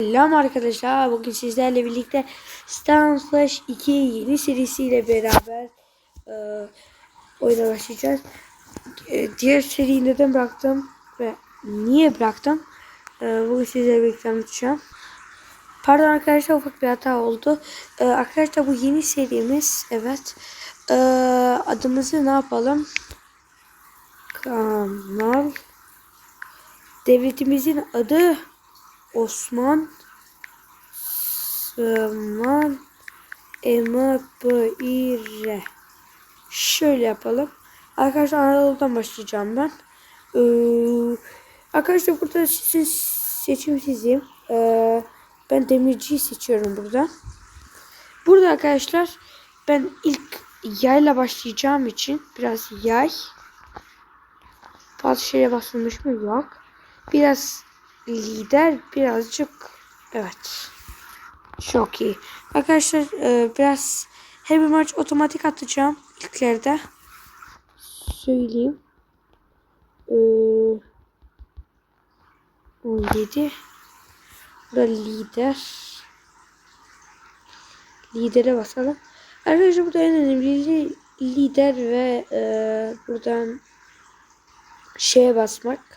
Selam arkadaşlar. Bugün sizlerle birlikte Star Flash 2 yeni serisiyle beraber e, oyuna başlayacağız. E, diğer seriyi neden bıraktım ve niye bıraktım? E, bugün sizlerle birlikte anlatacağım. Pardon arkadaşlar ufak bir hata oldu. E, arkadaşlar bu yeni serimiz evet. E, adımızı ne yapalım? Kanal. Devletimizin adı Osman Sıman Emabire Şöyle yapalım. Arkadaşlar Anadolu'dan başlayacağım ben. Ee, arkadaşlar burada sizin seçim sizin. Ee, ben demirciyi seçiyorum burada. Burada arkadaşlar ben ilk yayla başlayacağım için biraz yay. Bazı şeye basılmış mı? Yok. Biraz lider birazcık evet. Çok iyi. Arkadaşlar e, biraz her bir maç otomatik atacağım ilklerde. Söyleyeyim. E, 17 burada lider. Lidere basalım. Arkadaşlar burada en önemli lider ve e, buradan şeye basmak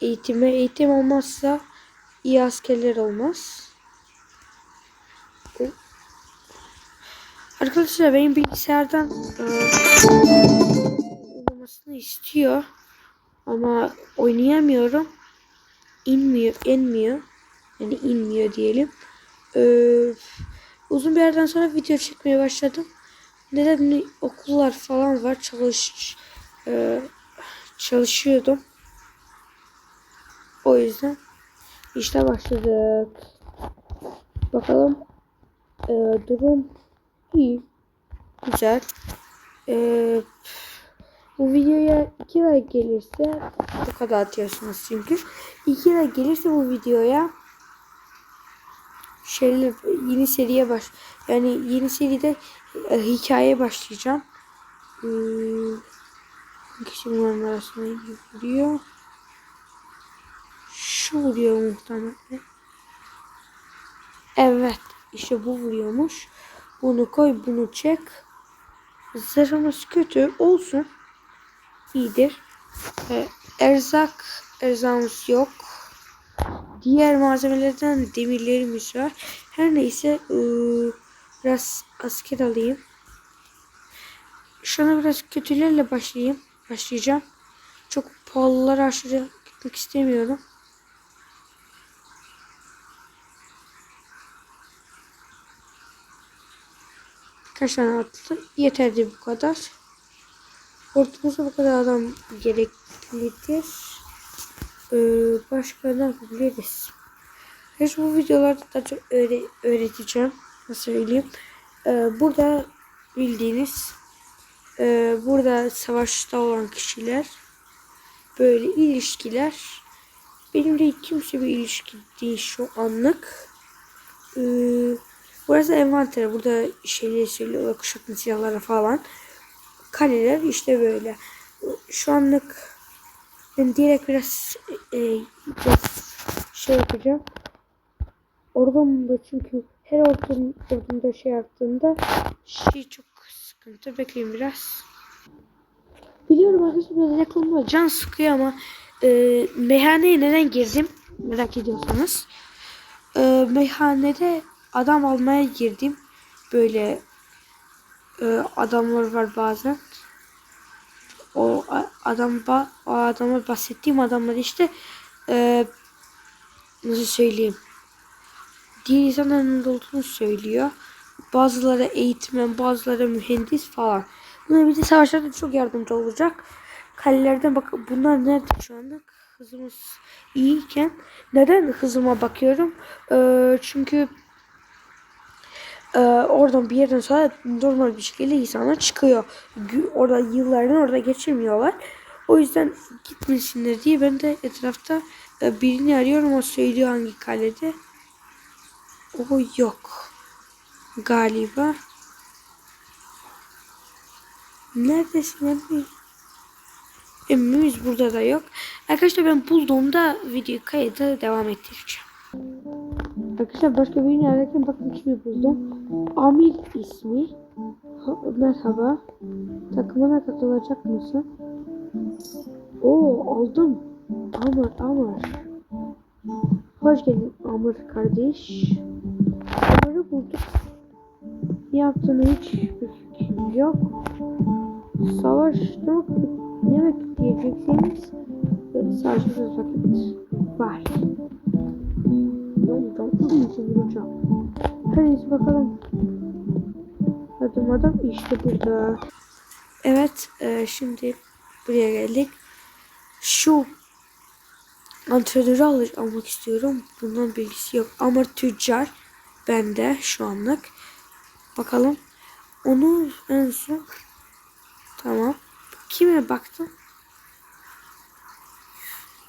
eğitime. Eğitim olmazsa iyi askerler olmaz. Arkadaşlar benim bilgisayardan olmasını istiyor. Ama oynayamıyorum. İnmiyor, inmiyor. Yani inmiyor diyelim. Ee, uzun bir yerden sonra video çekmeye başladım. Neden okullar falan var çalış e, çalışıyordum. O yüzden işte başladık. Bakalım. Ee, durum iyi. Güzel. Ee, bu videoya 2 like gelirse bu kadar atıyorsunuz çünkü. 2 like gelirse bu videoya şeyler yeni seriye baş yani yeni seride e, hikaye başlayacağım. Hmm, kişi bunların arasına giriyor. Şu vuruyor muhtemelen. Evet. işte bu vuruyormuş. Bunu koy bunu çek. Zırhımız kötü olsun. İyidir. Ee, erzak erzağımız yok. Diğer malzemelerden demirlerimiz var. Her neyse ıı, biraz asker alayım. Şu biraz kötülerle başlayayım. Başlayacağım. Çok pahalılara aşırı gitmek istemiyorum. Kaç tane? Yeterli bu kadar. Ortamızda bu kadar adam gereklidir. Ee, başka ne yapabiliriz? Hiç bu videolarda da çok öğre öğreteceğim. Nasıl söyleyeyim? Ee, burada bildiğiniz e, burada savaşta olan kişiler böyle ilişkiler benim de kimse bir ilişki değil şu anlık. Ee, Burası envanter. Burada şeyleri söylüyorlar. Kuşatma silahları falan. Kaleler işte böyle. Şu anlık ben direkt biraz, e, biraz şey yapacağım. Oradan da çünkü her ordum, ordumda şey yaptığında şey çok sıkıntı. Bekleyin biraz. Biliyorum arkadaşlar biraz yakınma can sıkıyor ama e, meyhaneye neden girdim merak ediyorsanız. E, meyhanede adam almaya girdim. Böyle e, adamlar var bazen. O adam o adama bahsettiğim adamlar işte e, nasıl söyleyeyim diğer insanların olduğunu söylüyor. Bazıları eğitmen, bazıları mühendis falan. Buna bir de savaşlarda çok yardımcı olacak. Kalelerden bak bunlar nerede şu anda? Hızımız iyiyken neden hızıma bakıyorum? Ee, çünkü e, oradan bir yerden sonra normal bir şekilde insanlar çıkıyor. Orada yıllarını orada geçirmiyorlar. O yüzden gitmesinler diye ben de etrafta e, birini arıyorum. O söylüyor hangi kalede. O yok. Galiba. Neredesin emmi? Emmimiz burada da yok. Arkadaşlar ben bulduğumda video kaydı devam ettireceğim. Arkadaşlar başka birini ararken bakın kimi buldum. Amir ismi. Ha, merhaba. Takımına katılacak mısın? Oo aldım. Amr Amr. Hoş geldin Amr kardeş. Amr'ı bulduk. Yaptığını hiç bir fikrim yok. Savaşmak ne vakit diyecekseniz e, savaşımız vakit var. Uzun için vuracağım. Hadi bakalım. Adım adam işte burada. Evet e, şimdi buraya geldik. Şu antrenörü al almak istiyorum. Bundan bilgisi yok. Ama tüccar bende şu anlık. Bakalım. Onu en son tamam. Kime baktım?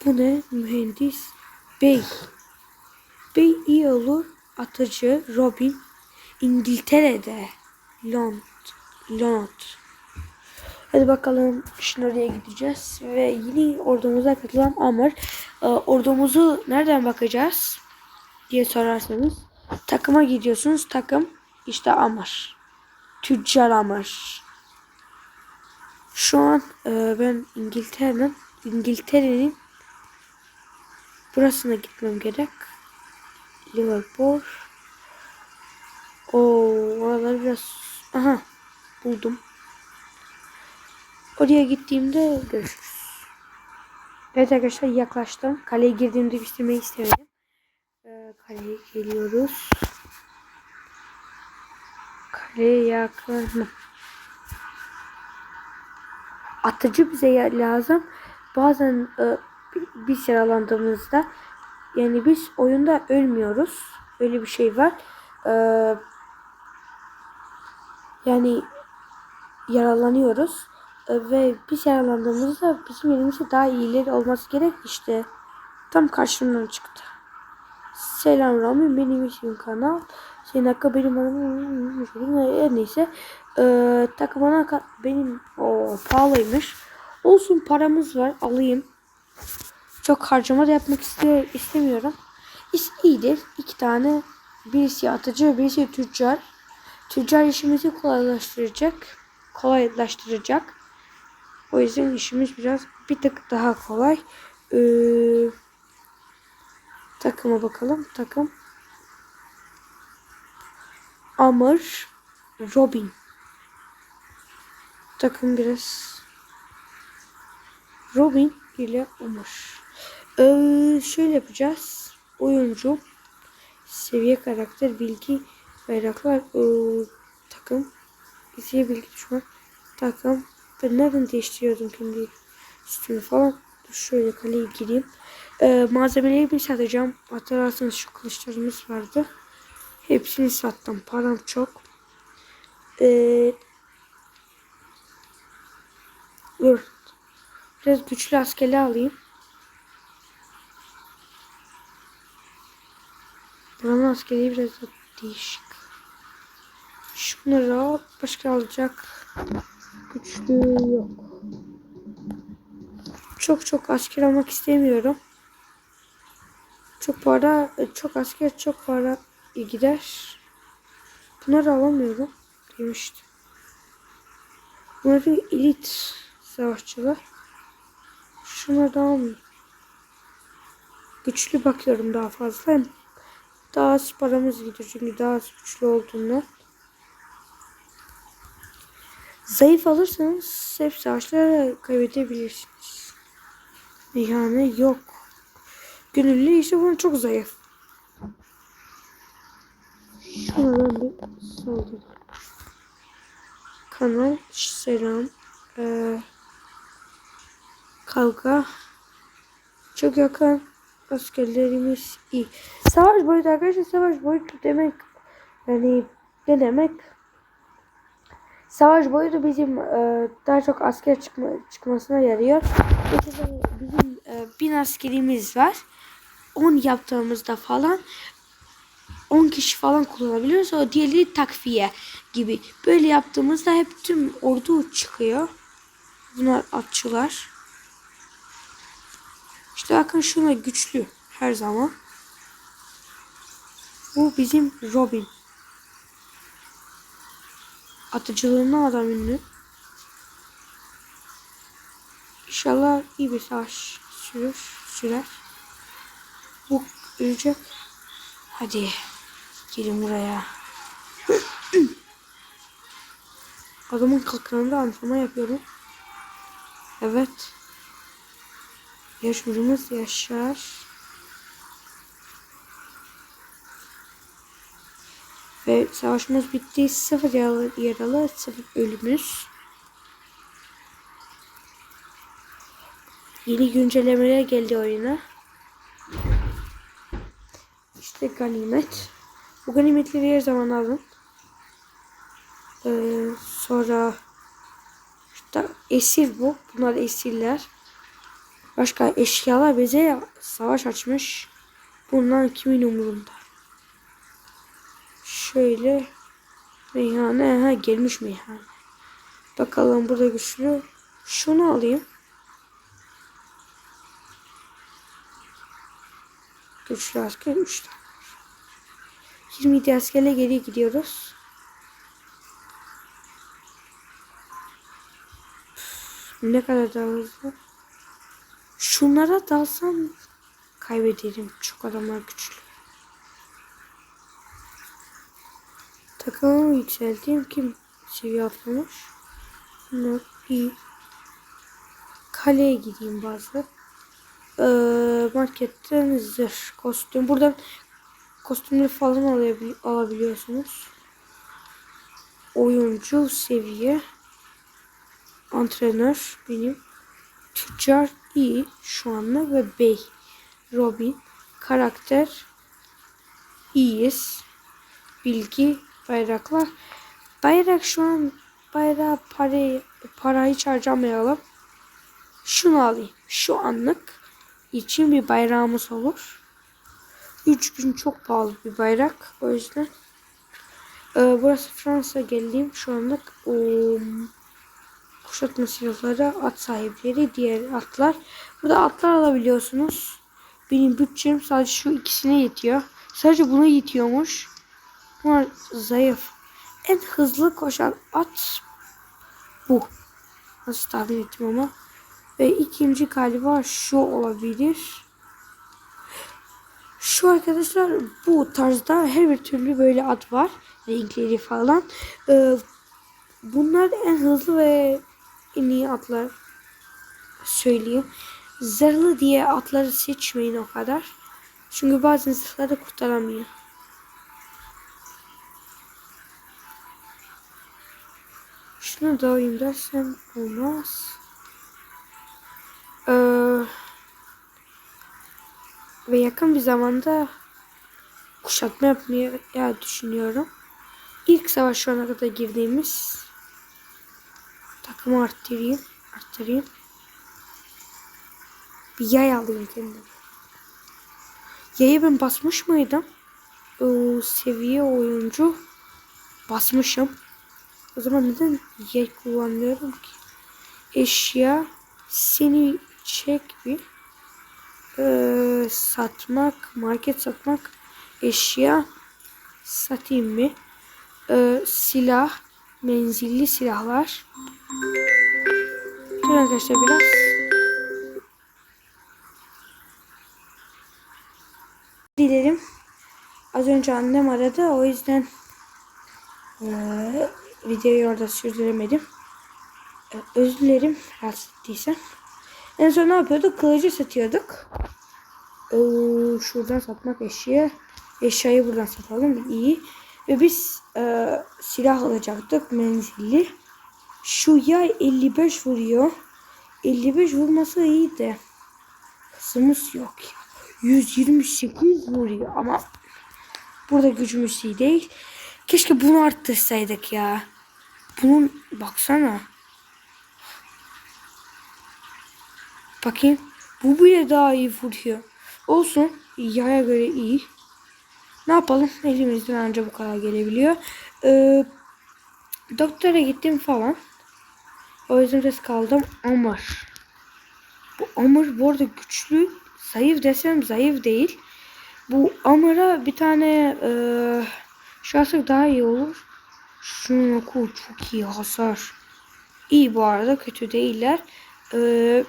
Bu ne? Mühendis Bey. Bey iyi olur. Atıcı Robin İngiltere'de. Lond. Lond. Hadi bakalım şimdi oraya gideceğiz. Ve yine ordumuza katılan Amr. Ee, ordumuzu nereden bakacağız? diye sorarsanız. Takıma gidiyorsunuz. Takım işte Amr. Tüccar Amr. Şu an e, ben İngiltere'nin İngiltere'nin burasına gitmem gerek. Liverpool. O oralar biraz aha buldum. Oraya gittiğimde görüşürüz. Evet arkadaşlar yaklaştım. Kaleye girdiğimde göstermeyi istemedim. Ee, kaleye geliyoruz. Kaleye yakın. Atıcı bize lazım. Bazen e, bi- biz yaralandığımızda yani biz oyunda ölmüyoruz. Öyle bir şey var. Ee, yani yaralanıyoruz. Ee, ve biz yaralandığımızda bizim elimizde daha iyileri olması gerek işte. Tam karşımdan çıktı. Selam Rami benim ismim Kanal. Senin hakkı benim neyse. Ee, takımına benim o pahalıymış. Olsun paramız var alayım. Çok harcama da yapmak istemiyorum. İş iyidir. İki tane birisi atıcı birisi tüccar. Tüccar işimizi kolaylaştıracak. Kolaylaştıracak. O yüzden işimiz biraz bir tık daha kolay. Ee, takıma bakalım. Takım. Amr Robin. Takım biraz Robin ile Amr. Ee, şöyle yapacağız. Oyuncu seviye karakter bilgi bayraklar ee, takım. Seviye bilgi düşman takım. Ben nereden değiştiriyordum kendi üstümü falan? Şöyle kaleye gireyim. Ee, malzemeleri bir satacağım. Hatırlarsanız şu kılıçlarımız vardı. Hepsini sattım. Param çok. Ee, dur. Biraz güçlü askeri alayım Buranın askeri biraz da değişik. Şunları al. Başka alacak güçlü yok. Çok çok asker almak istemiyorum. Çok para, çok asker, çok para gider. Bunları alamıyorum demiştim. Bunları elit savaşçılar. Şunları da almıyorum. Güçlü bakıyorum daha fazla. Hem daha az paramız gidiyor çünkü daha az güçlü olduğundan. Zayıf alırsanız hep savaşları kaybedebilirsiniz. Yani yok. Gönüllü işte bunun çok zayıf. Şuna ben bir saldırayım. Kanal selam. Ee, kavga. Çok yakın. Askerlerimiz iyi. Savaş boyutu arkadaşlar savaş boyutu demek yani ne demek? Savaş boyutu bizim e, daha çok asker çıkma, çıkmasına yarıyor. Mesela bizim e, bin askerimiz var. 10 yaptığımızda falan 10 kişi falan kullanabiliyoruz. O diğeri takviye gibi. Böyle yaptığımızda hep tüm ordu çıkıyor. Bunlar atçılar. İşte bakın şuna güçlü her zaman. Bu bizim Robin. Atıcılığına adam ünlü. İnşallah iyi bir savaş sürür, sürer. Bu ölecek. Hadi gelin buraya. Adamın kalkanında antrenman yapıyorum. Evet. Yarışmacımız Yaşar. Ve savaşımız bitti. Sıfır yaralı, yaralı sıfır ölümüz. Yeni güncellemeler geldi oyuna. İşte ganimet. Bu ganimetleri her zaman alın. Ee, sonra işte esir bu. Bunlar esirler. Başka eşyalar bize savaş açmış. Bundan kimin umurunda? Şöyle meyhane ha gelmiş meyhane. Bakalım burada güçlü. Şunu alayım. Güçlü asker 3 tane. 27 askerle geri gidiyoruz. Ne kadar daha hızlı. Şunlara dalsam kaybederim. Çok adamlar güçlü. Takımımı yükselteyim. Kim seviye atlamış? Bunlar iyi. Kaleye gideyim bazı. Ee, marketten zırh, kostüm. Buradan kostümleri falan alabil alabiliyorsunuz. Oyuncu seviye. Antrenör benim. Tüccar iyi şu anda ve bey. Robin. Karakter iyiyiz. Bilgi bayraklar. Bayrak şu an bayrağı parayı, parayı harcamayalım. Şunu alayım. Şu anlık için bir bayrağımız olur. 3 gün çok pahalı bir bayrak. O yüzden. Ee, burası Fransa geldiğim şu anlık. Um, kuşatma silahları, at sahipleri, diğer atlar. Burada atlar alabiliyorsunuz. Benim bütçem sadece şu ikisine yetiyor. Sadece buna yetiyormuş. Bunlar zayıf. En hızlı koşan at bu. Nasıl tahmin ettim ama. Ve ikinci galiba şu olabilir. Şu arkadaşlar bu tarzda her bir türlü böyle at var. Renkleri falan. Ee, bunlar en hızlı ve en iyi atlar söyleyeyim. Zırhlı diye atları seçmeyin o kadar. Çünkü bazen zırhları kurtaramıyor. Şunu da alayım dersem olmaz. Ee, ve yakın bir zamanda kuşatma yapmayı ya düşünüyorum. İlk savaş şu ana kadar girdiğimiz takımı arttırayım. Arttırayım. Bir yay alayım kendime. Yayı ben basmış mıydım? O seviye oyuncu basmışım. O zaman neden yay kullanmıyorum ki? Eşya seni çek bir ee, satmak market satmak eşya satayım mı? Ee, silah menzilli silahlar. Dur arkadaşlar biraz. Dilerim. Az önce annem aradı. O yüzden ee, videoyu orada sürdüremedim. Ee, özür dilerim rahatsız ettiysem. En son ne yapıyorduk? Kılıcı satıyorduk. Ee, şuradan satmak eşya. Eşyayı buradan satalım. İyi. Ve biz e, silah alacaktık menzilli. Şu yay 55 vuruyor. 55 vurması iyi de. Hızımız yok ya. 128 vuruyor ama burada gücümüz iyi değil. Keşke bunu arttırsaydık ya. Bunun baksana. Bakayım. Bu bile daha iyi vuruyor. Olsun. Yaya göre iyi. Ne yapalım? Elimizden anca bu kadar gelebiliyor. Ee, doktora gittim falan. O yüzden biraz kaldım. Amr. Bu Amr bu arada güçlü. Zayıf desem zayıf değil. Bu Amar'a bir tane e, şahsı daha iyi olur. Şunun oku çok iyi hasar. İyi bu arada kötü değiller. E,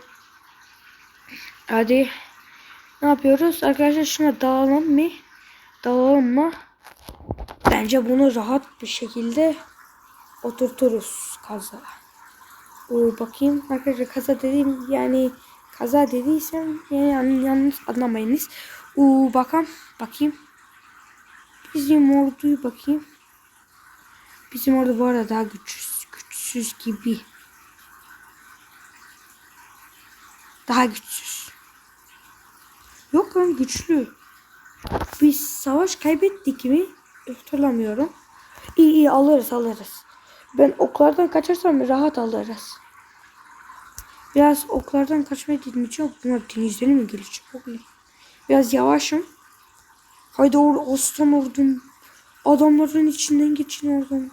hadi ne yapıyoruz? Arkadaşlar şuna dalalım mı? Dalalım mı? Bence bunu rahat bir şekilde oturturuz kaza. Oo, bakayım arkadaşlar kaza dediğim yani kaza dediysem yani yan- yanlış anlamayınız. Oo, bakalım bakayım. Bizim orduyu bakayım. Bizim ordu bu arada daha güçsüz, güçsüz gibi. Daha güçsüz. Yok lan güçlü. Biz savaş kaybettik mi? Hatırlamıyorum. İyi iyi alırız alırız. Ben oklardan kaçarsam rahat alırız. Biraz oklardan kaçmayı deneyeceğim. Bunlar denizleri mi gelecek? Biraz yavaşım. Haydi or aslan ordum. Adamların içinden geçin oradan.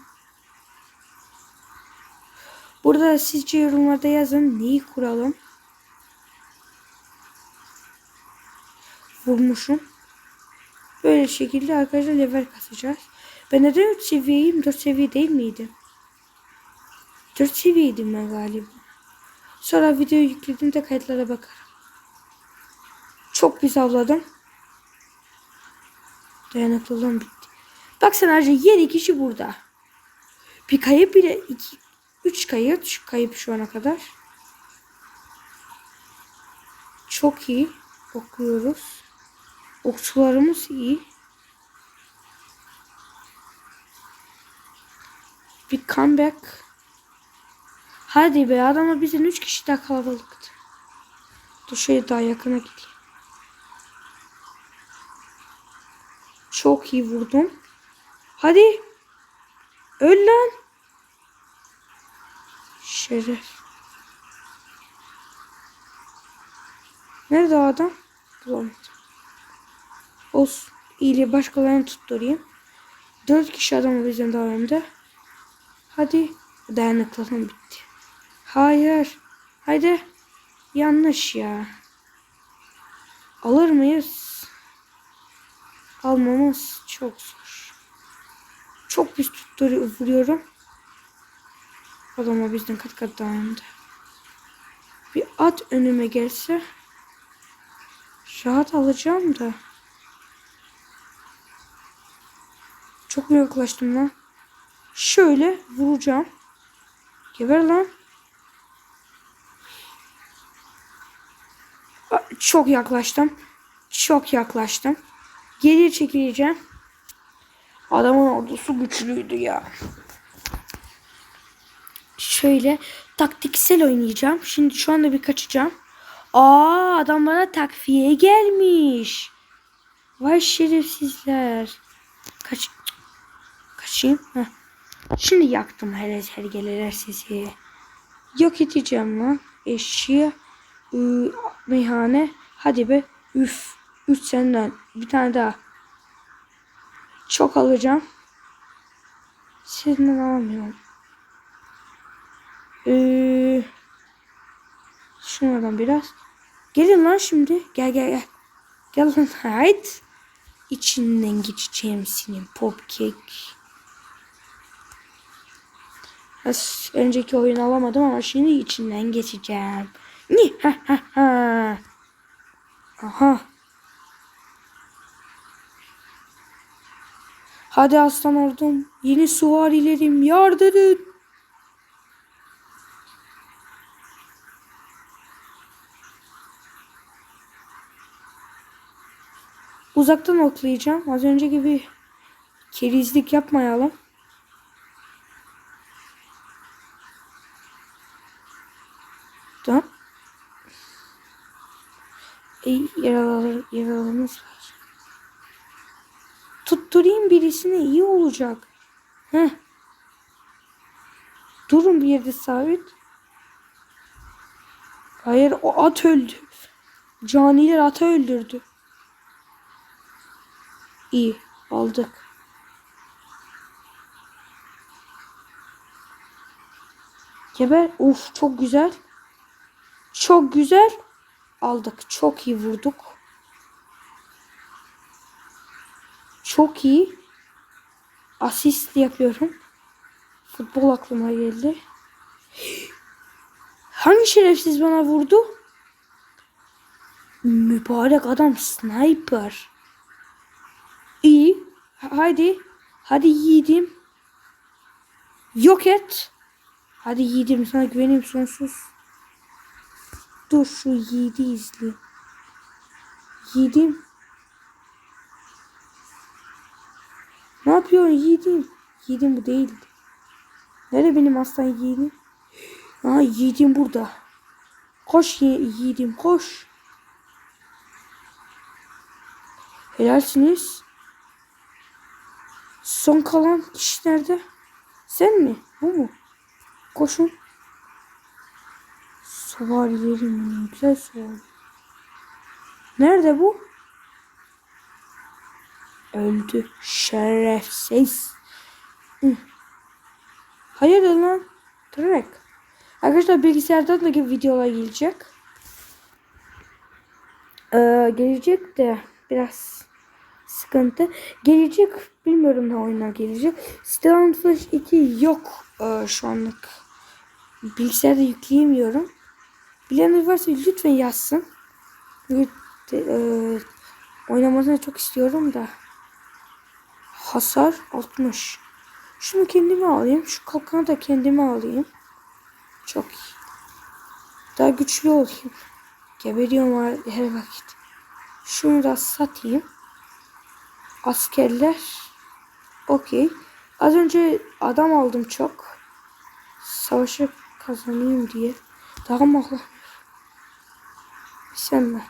Burada sizce yorumlarda yazın neyi kuralım. Vurmuşum. Böyle şekilde arkadaşlar level kasacağız. Ben neden 3 seviyeyim? 4 seviye değil miydim? 4 seviyeydim ben galiba. Sonra videoyu yüklediğimde kayıtlara bakarım. Çok pis avladım. Dayanıklılığım bitti. Baksana Arca 7 kişi burada. Bir kayıp bile 2 3 kayıp, şu kayıp şu ana kadar. Çok iyi okuyoruz. Okçularımız iyi. Bir comeback. Hadi be adama bizden 3 kişi daha kalabalıktı. Dur şöyle daha yakına gideyim. Çok iyi vurdum. Hadi. Öl lan. Şeref. Nerede adam? Bulamadım. Olsun. İyiliği başkalarını tutturayım. Dört kişi adam bizden daha önde. Hadi. Dayanıklılığım bitti. Hayır. Haydi. Yanlış ya. Alır mıyız? Almamız çok zor. Çok pis tutturuyor, vuruyorum. Adama bizden kat kat daha önde. Bir at önüme gelse rahat alacağım da. Çok mu yaklaştım lan? Şöyle vuracağım. Geber lan. Aa, Çok yaklaştım. Çok yaklaştım. Geriye çekileceğim. Adamın ordusu güçlüydü ya. Şöyle taktiksel oynayacağım. Şimdi şu anda bir kaçacağım. Aa adam bana takviye gelmiş. Vay şerefsizler. Kaç. Kaçayım. Heh. Şimdi yaktım hele hergeleler sizi. Yok edeceğim lan. Eşya. Iı, meyhane. Hadi be. Üf. Üç senden. Bir tane daha. Çok alacağım. Senden alamıyorum. Ee, şunlardan biraz. Gelin lan şimdi. Gel gel gel. Gel lan. Haydi. İçinden geçeceğim senin popkek. Önceki oyunu alamadım ama şimdi içinden geçeceğim. Ni ha ha ha. Aha. Hadi aslan ordum. Yeni süvarilerim yardırın. Uzaktan oklayacağım. Az önce gibi kerizlik yapmayalım. Tamam. E, yaralar, yaralarımız var. Birisine iyi olacak. Heh. Durun bir yerde sabit. Hayır o at öldü. Caniler atı öldürdü. İyi aldık. Geber. Uf çok güzel. Çok güzel. Aldık. Çok iyi vurduk. Çok iyi. Asist yapıyorum. Futbol aklıma geldi. Hangi şerefsiz bana vurdu? Mübarek adam sniper. İyi. Ha- Hadi. Hadi yiğidim. Yok et. Hadi yiğidim sana güvenim sonsuz. Dur şu yiğidi izle. Yiğidim. Ne yapıyorsun yiğidim? Yiğidim bu değildi. Nerede benim aslan yiğidim? Aa yiğidim burada. Koş ye yiğidim koş. Helalsiniz. Son kalan kişi nerede? Sen mi? Bu mu? Koşun. Süvarilerim ne güzel süvari. Nerede bu? Öldü. Şerefsiz. Hı. Hayırdır lan? Direkt. Arkadaşlar bilgisayardan da videolar gelecek. Ee, gelecek de biraz sıkıntı. Gelecek bilmiyorum ne oyunlar gelecek. Stellan Flash 2 yok ee, şu anlık. Bilgisayarda yükleyemiyorum. Bilenler varsa lütfen yazsın. Çünkü e, oynamasını çok istiyorum da. Hasar 60. Şunu kendime alayım. Şu kalkanı da kendime alayım. Çok iyi. Daha güçlü olayım. Geberiyorum her- vakit. Şunu da satayım. Askerler. Okey. Az önce adam aldım çok. Savaşı kazanayım diye. Daha mı Allah? Sen mi?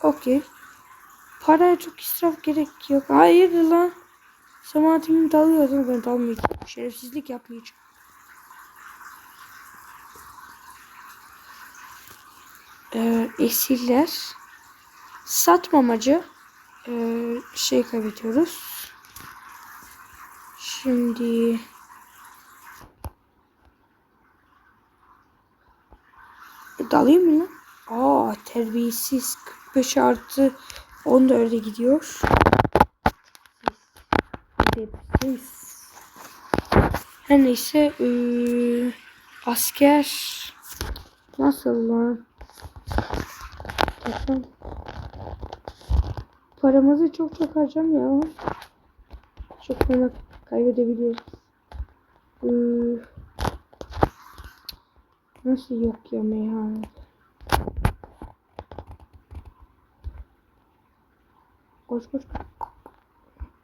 Okey. Paraya çok israf gerek yok. Hayır lan. Samatimi dalıyordun ben dalmayacağım. Şerefsizlik yapmayacağım. Ee, esirler satmamacı ee, şey kaybediyoruz. Şimdi E, dalayım mı lan? Aa terbiyesiz 45 artı 14'e gidiyor. Edepsiz. Her neyse ee, asker nasıl lan? Bakın. Paramızı çok çok harcamayalım. Çok fena kaybedebiliriz. Ee, nasıl yok ya meyhane? Koş koş.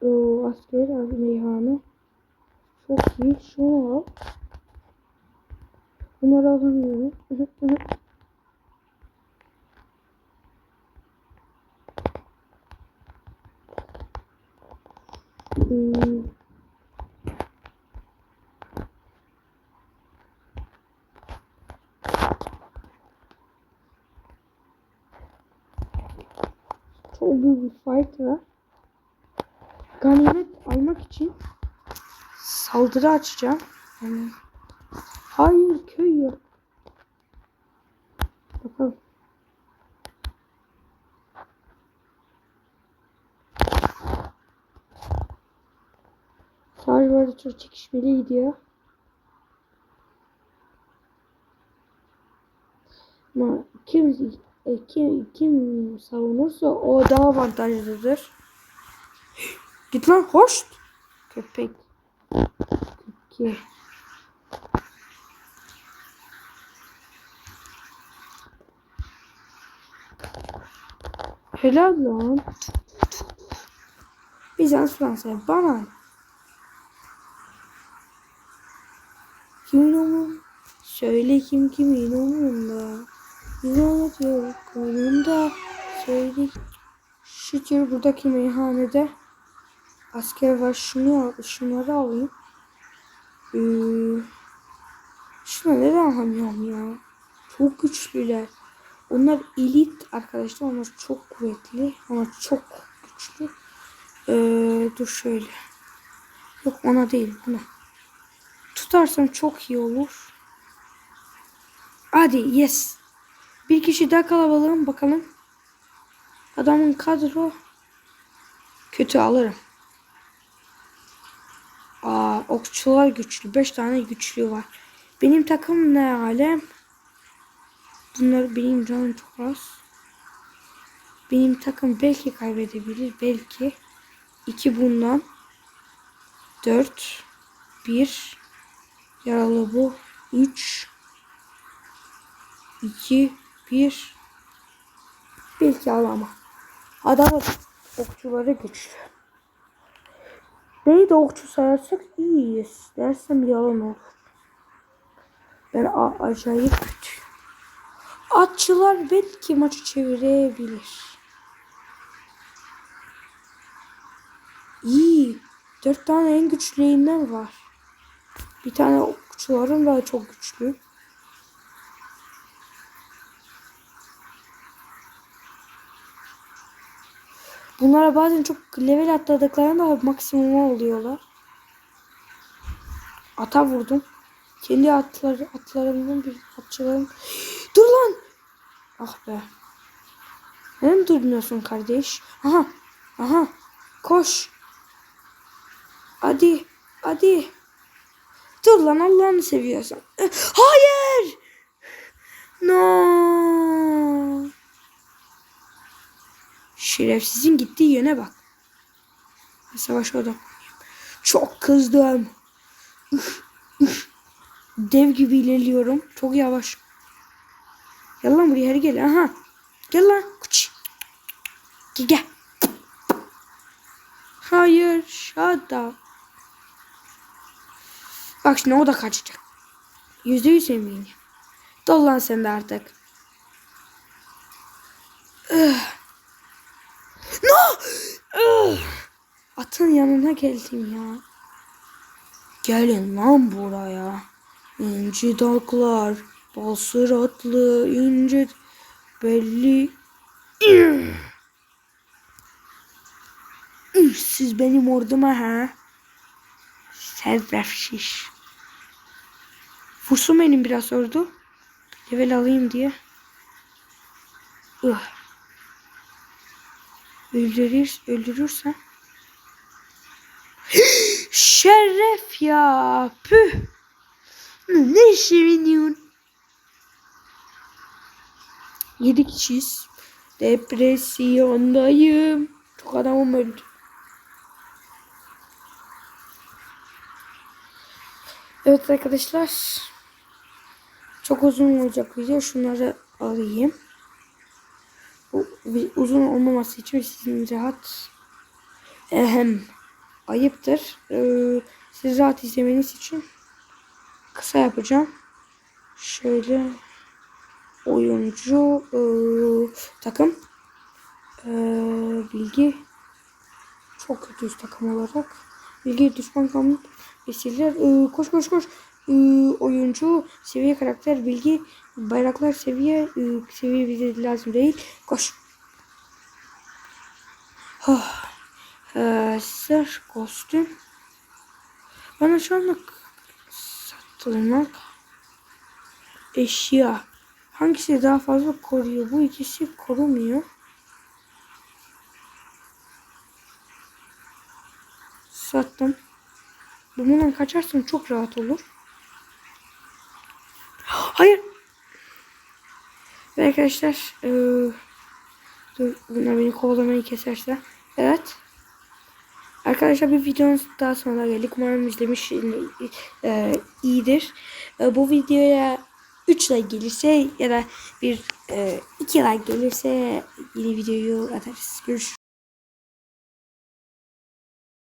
Oo, asker meyhane. Çok iyi. Şunu al. Bunları alamıyorum. Çok büyük bir fight var. Ganimet almak için saldırı açacağım. Yani hayır köy yok. Bakalım. Savaş vardı çok çekişmeli gidiyor. Ama kim, e, kim, kim savunursa o daha avantajlıdır. Git lan hoş. Köpek. Köpek. Helal lan. Bizans Fransa bana. Kimin umurunda? Söyle kim kimin umurunda? Zahmet yok kolunda. Söyle. Şükür buradaki meyhanede asker var. Şunu al, şunları alayım. Ee, şunu neden alamıyorum ya? Çok güçlüler. Onlar elit arkadaşlar. Onlar çok kuvvetli. Onlar çok güçlü. Ee, dur şöyle. Yok ona değil buna. Tutarsam çok iyi olur. Hadi yes. Bir kişi daha kalabalığım bakalım. Adamın kadro kötü alırım. Aa, okçular güçlü. 5 tane güçlü var. Benim takım ne alem? Bunlar benim canım çok az. Benim takım belki kaybedebilir. Belki. 2 bundan. 4. 1. Yaralı bu. 3. 2. 1. Belki alama. Adamın okçuları güçlü. Neyi de okçu sayarsak iyiyiz. Dersem yalan olur. Ben acayip kötüyüm. Atçılar belki maçı çevirebilir. İyi. Dört tane en güçlüğünden var. Bir tane okçuların da çok güçlü. Bunlara bazen çok level atladıklarında maksimuma oluyorlar. Ata vurdum. Kendi atları, atlarımdan bir atçılarım. Dur lan! Ah be. Neden durmuyorsun kardeş? Aha. Aha. Koş. Hadi. Hadi. Dur lan Allah'ını seviyorsan. Eh, Hayır. No. Şerefsizin gittiği yöne bak. Savaş odam. Çok kızdım. Üf, üf. Dev gibi ilerliyorum. Çok yavaş. Gel lan buraya hadi gel. Aha. Gel lan. Kuç. Gel gel. Hayır. Shut. Bak şimdi o da kaçacak. Yüzde yüz eminim. Dol lan sen de artık. Ugh. No! Atın yanına geldim ya. Gelin lan buraya. İnci dalklar, bal sıratlı, ince belli. Siz benim orduma ha? Şerefsiz. Vursun benim biraz ordu. Level alayım diye. Ih. Öldürür, öldürürsen. Şeref ya. Püh. Ne seviniyorsun? Yedi kişiyiz. Depresyondayım. Çok adamım öldü. Evet arkadaşlar. Çok uzun olacak video. Şunları alayım. Uzun olmaması için sizin rahat ehem ayıptır. Ee, siz rahat izlemeniz için kısa yapacağım. Şöyle oyuncu ee, takım ee, bilgi çok kötüyüz takım olarak. Bilgi düşman kamp esirler ee, koş koş koş ee, oyuncu seviye karakter bilgi bayraklar seviye ee, seviye bize lazım değil koş oh. ee, sır kostüm. Bana şu anlık satılmak eşya. Hangisi daha fazla koruyor? Bu ikisi korumuyor. Sattım. Bundan kaçarsam çok rahat olur. Hayır. Ve arkadaşlar eee dur bunlar beni kovalamayı keserse evet Arkadaşlar bir videonun daha sonra geldik. Umarım izlemiş e, iyidir. E, bu videoya 3 like gelirse ya da bir e, 2 like gelirse yeni videoyu atarız. Görüşürüz.